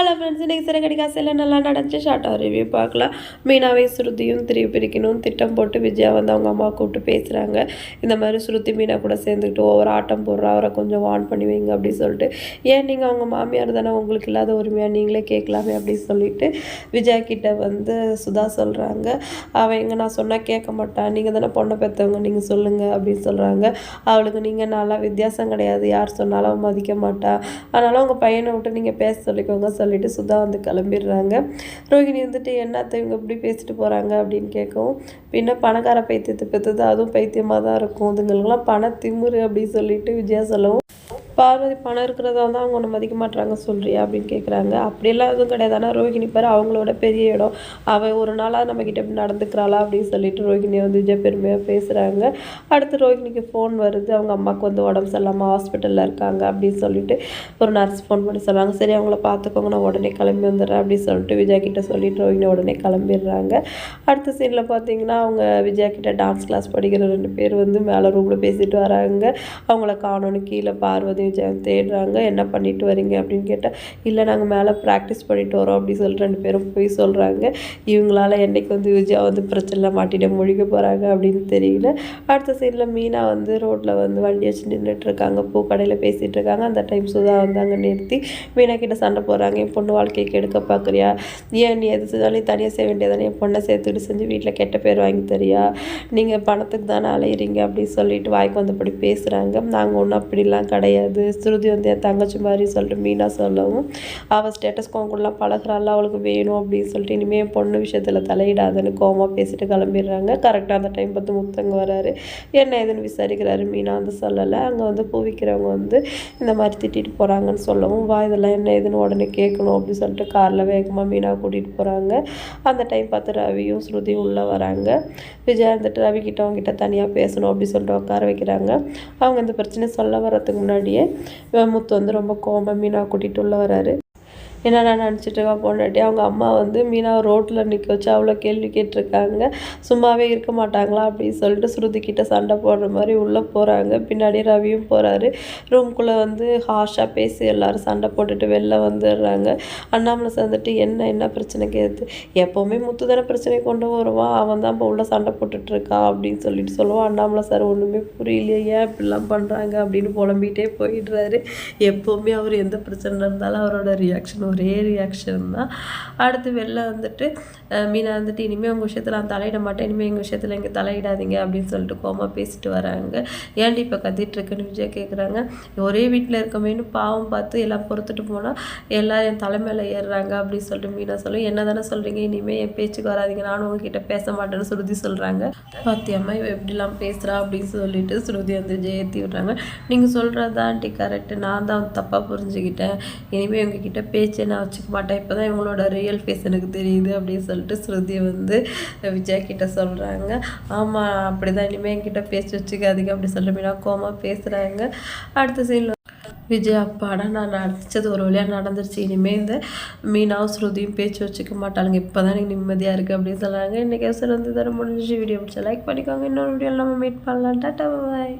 Hello friends இன்றைக்கி சிறகடி காசையில் நல்லா நடந்துச்சு ஷார்ட்டாக ரிவ்யூ பார்க்கலாம். மீனாவை ஸ்ருதியும் திருப்பி பிரிக்கணும். திட்டம் போட்டு விஜயா வந்து அவங்க அம்மா கூப்பிட்டு பேசுகிறாங்க இந்த மாதிரி ஸ்ருதி மீனா கூட சேர்ந்துக்கிட்டு ஒவ்வொரு ஆட்டம் போடுறா. அவரை கொஞ்சம் வார்ன் பண்ணி வைங்க அப்படின்னு சொல்லிட்டு. ஏன் நீங்கள் அவங்க மாமியார் தானே? உங்களுக்கு இல்லாத உரிமையாக நீங்களே கேட்கலாமே அப்படின்னு சொல்லிட்டு விஜயா கிட்ட வந்து சுதா சொல்கிறாங்க அவன் எங்கே நான் சொன்னால் கேட்க மாட்டான் நீங்கள் தானே பொண்ணை பெற்றவங்க நீங்கள் சொல்லுங்கள் அப்படின்னு சொல்கிறாங்க அவளுக்கு நீங்கள் நல்லா வித்தியாசம் கிடையாது. யார் சொன்னாலும் அவன் மதிக்க மாட்டா. அதனால் உங்கள் பையனை விட்டு நீங்கள் பேச சொல்லிக்கோங்க சொல்லிட்டு சுதா வந்து கிளம்பிடுறாங்க. ரோஹிணி வந்துட்டு என்னத்தை இவங்க இப்படி பேசிட்டு போகிறாங்க அப்படின்னு கேட்கவும் பின்ன பணக்கார பைத்தியத்தை பெற்றது அதுவும் பைத்தியமாக தான் இருக்கும். இதுங்களுக்கெல்லாம் பண திமுரு அப்படின்னு சொல்லிட்டு விஜயா சொல்லவும் பார்வதி பணம் இருக்கிறதா தான் அவங்க ஒன்று மதிக்க மாட்டாங்க சொல்கிறியா அப்படின்னு கேட்குறாங்க அப்படியெல்லாம் எதுவும் கிடையாது. ஆனால் ரோஹிணி பாரு அவங்களோட பெரிய இடம். அவள் ஒரு நாளாக நம்ம கிட்ட இப்படி நடந்துக்கிறாளா அப்படின்னு சொல்லிட்டு ரோஹிணியை வந்து விஜய் பெருமையாக பேசுகிறாங்க அடுத்து ரோஹிணிக்கு ஃபோன் வருது. அவங்க அம்மாவுக்கு வந்து உடம்பு சரியில்லாமல் ஹாஸ்பிட்டலில் இருக்காங்க அப்படின்னு சொல்லிட்டு ஒரு நர்ஸ் ஃபோன் பண்ணி சொல்கிறாங்க சரி அவங்கள பார்த்துக்கோங்க. நான் உடனே கிளம்பி வந்துடுறேன் அப்படின்னு சொல்லிட்டு விஜய் கிட்ட சொல்லிட்டு ரோஹிணி உடனே கிளம்பிடுறாங்க. அடுத்த சீனில் பார்த்தீங்கன்னா அவங்க விஜயா கிட்ட டான்ஸ் கிளாஸ் படிக்கிற ரெண்டு பேர் வந்து மேலே ரூமில் பேசிட்டு வராங்க. அவங்கள காணோன்னு கீழே பார்வதி தேடுறாங்க. என்ன பண்ணிட்டு வரீங்க? அப்படின்னு கேட்டால் இல்லை நாங்கள் மேலே ப்ராக்டிஸ் பண்ணிட்டு வரோம் அப்படின்னு சொல்லிட்டு ரெண்டு பேரும் போய் சொல்கிறாங்க இவங்களால என்னைக்கு வந்து விஜயா வந்து பிரச்சனை மாட்டிட்டு முழிக்க போகிறாங்க அப்படின்னு தெரியல. அடுத்த சைடில் மீனா வந்து ரோட்டில் வந்து வண்டி வச்சு நின்றுட்டு இருக்காங்க கடையில் பேசிகிட்டு இருக்காங்க அந்த டைம் சுதா வந்து அங்கே நிறுத்தி மீனா கிட்ட சண்டை போடுறாங்க. என் பொண்ணு வாழ்க்கையை கெடுக்க பார்க்குறியா ஏன் நீ எது செஞ்சாலும் தனியாக செய்ய வேண்டியதானே என் பொண்ணை சேர்த்துட்டு செஞ்சு வீட்டில் கெட்ட பேர் வாங்கி தரியா? நீங்கள் பணத்துக்கு தானே அலையிறீங்க? அப்படின்னு சொல்லிட்டு வாய்க்கு வந்தபடி பேசுகிறாங்க நாங்கள் ஒன்றும் அப்படிலாம் கிடையாது. ஸ்ருதி வந்து என் தங்கச்சி மாதிரி சொல்லிட்டு மீனா சொல்லவும். அவள் ஸ்டேட்டஸ் கூடலாம் பழகிறாள் அவளுக்கு வேணும் அப்படின்னு சொல்லிட்டு இனிமேல் என் பொண்ணு விஷயத்தில் தலையிடாதுன்னு கோவமாக பேசிட்டு கிளம்பிடுறாங்க. கரெக்டாக அந்த டைம் பார்த்து முத்தங்க வராரு. என்ன ஏதுன்னு விசாரிக்கிறாரு? மீனா வந்து சொல்லலை. அங்கே வந்து பூவிக்கிறவங்க வந்து இந்த மாதிரி திட்டிட்டு போகிறாங்கன்னு சொல்லவும் வா இதெல்லாம் என்ன ஏதுன்னு உடனே கேட்கணும் அப்படின்னு சொல்லிட்டு காரில் வேகமாக மீனா கூட்டிகிட்டு போகிறாங்க அந்த டைம் பார்த்து ரவியும் ஸ்ருதியும் உள்ளே வராங்க. விஜயா இருந்துட்டு ரவி கிட்ட அவங்க தனியாக பேசணும் அப்படின்னு சொல்லிட்டு உட்கார வைக்கிறாங்க. அவங்க இந்த பிரச்சனை சொல்ல வர்றதுக்கு முன்னாடியே முத்து வந்து ரொம்ப கோபம் மீனா கூட்டிகிட்டு உள்ள வராரு. என்னடா நினச்சிட்ருக்கா பொண்டாட்டி? அவங்க அம்மா வந்து மீனாவை ரோட்டில் நிற்க வச்சு அவ்வளோ கேள்வி கேட்டிருக்காங்க. சும்மாவே இருக்க மாட்டாங்களா அப்படின்னு சொல்லிட்டு ஸ்ருதிக்கிட்ட சண்டை போடுற மாதிரி உள்ளே போகிறாங்க பின்னாடி ரவியும் போகிறாரு ரூம்குள்ளே வந்து ஹார்ஷாக பேசி எல்லோரும் சண்டை போட்டுட்டு வெளில வந்துடுறாங்க. அண்ணாமலை சேர்ந்துட்டு என்ன என்ன பிரச்சனை கேது? எப்போவுமே முத்து தானே பிரச்சனையை கொண்டு வருவான் அவன் தான் இப்போ உள்ளே சண்டை போட்டுட்ருக்கான் அப்படின்னு சொல்லிட்டு சொல்லுவான் அண்ணாமலை சார் ஒன்றுமே புரியலையே. ஏன் இப்படிலாம் பண்ணுறாங்க அப்படின்னு புலம்பிகிட்டே போயிடுறாரு. எப்போவுமே அவர் எந்த பிரச்சனை இருந்தாலும் அவரோட ரியாக்ஷன் ஒரே ரியாக்ஷன் தான். அடுத்து வெளில வந்துட்டு மீனா வந்துட்டு இனிமேல் உங்கள் விஷயத்தில் நான் தலையிட மாட்டேன். இனிமேல் எங்கள் விஷயத்தில் இங்கே தலையிடாதீங்க அப்படின்னு சொல்லிட்டு கோமா பேசிட்டு வராங்க. ஏன்டி இப்போ கத்திட்டு இருக்குன்னு விஜய் கேட்குறாங்க ஒரே வீட்டில் இருக்கமேனு பாவம் பார்த்து எல்லாம் பொறுத்துட்டு போனால் எல்லோரும் என் தலைமையில் ஏறுறாங்க அப்படின்னு சொல்லிட்டு மீனா சொல்லும் என்ன தானே சொல்கிறீங்க இனிமேல் என் பேச்சுக்கு வராதீங்க. நானும் உங்ககிட்ட பேச மாட்டேன்னு ஸ்ருதி சொல்கிறாங்க பாத்தியம்மா இவ எப்படிலாம் பேசுகிறா அப்படின்னு சொல்லிட்டு ஸ்ருதி வந்து ஜெயத்தி விடுறாங்க. நீங்கள் சொல்கிறது ஆண்டி கரெக்டு நான் தான் தப்பாக புரிஞ்சுக்கிட்டேன். இனிமேல் உங்ககிட்ட பேச்சு நான் வச்சுக்க மாட்டேன். இப்போ தான் இவங்களோட ரியல் ஃபேஸ் எனக்கு தெரியுது அப்படின்னு சொல்லிட்டு ஸ்ருதி வந்து விஜய் கிட்ட சொல்கிறாங்க ஆமாம் அப்படி தான் இனிமேல் என்கிட்ட பேசி வச்சுக்காதீங்க அப்படி சொல்லிட்டு மீனா கோமா பேசுகிறாங்க அடுத்த சீனில் விஜய் அப்பாடா நான் நடிச்சது ஒரு வழியாக நடந்துருச்சு. இனிமேல் இந்த மீனாவும் ஸ்ருதியும் பேச்சு வச்சுக்க மாட்டாளுங்க. இப்போ தான் எனக்கு நிம்மதியாக இருக்குது அப்படின்னு சொல்கிறாங்க இன்றைக்கி அவசரம் வந்து தர முடிஞ்சு வீடியோ பிடிச்சா லைக் பண்ணிக்கோங்க. இன்னொரு வீடியோ நம்ம மீட் பண்ணலாம். டாட்டா பாய்